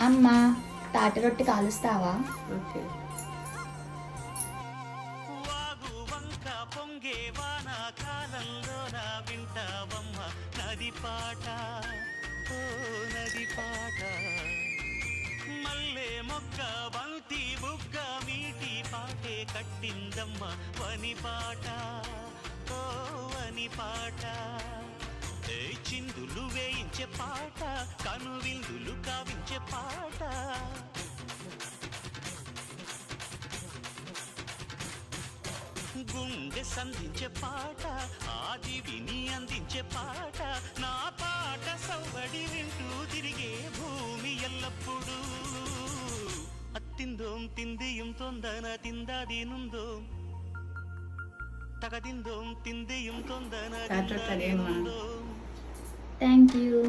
అమ్మ తాటి రొట్టె కాలుస్తావా? ఓకే. వాగు వంక పొంగే వాన కాలంలో నా వింటావమ్మ నది పాట. ఓ నది పాట. మల్లె మొగ్గ బంతి బుగ్గ మీటి పాటే కట్టిందమ్మ వని పాట. ఓ వని పాట. ఏ చిందులు వేయించే పాట కనువిందులు కావించే పాట. గుండె సంధించే పాట ఆది విని అందించే పాట. నా పాట సవ్వడి వింటూ తిరిగే భూమి ఎల్లప్పుడూ. అత్తిందోం తిందియం తొందన తిందాదీనుందోం తగదిందోం తిందియం తొందన అదేమ్మా? తిందాదీనుందోం థ్యాంక్ యూ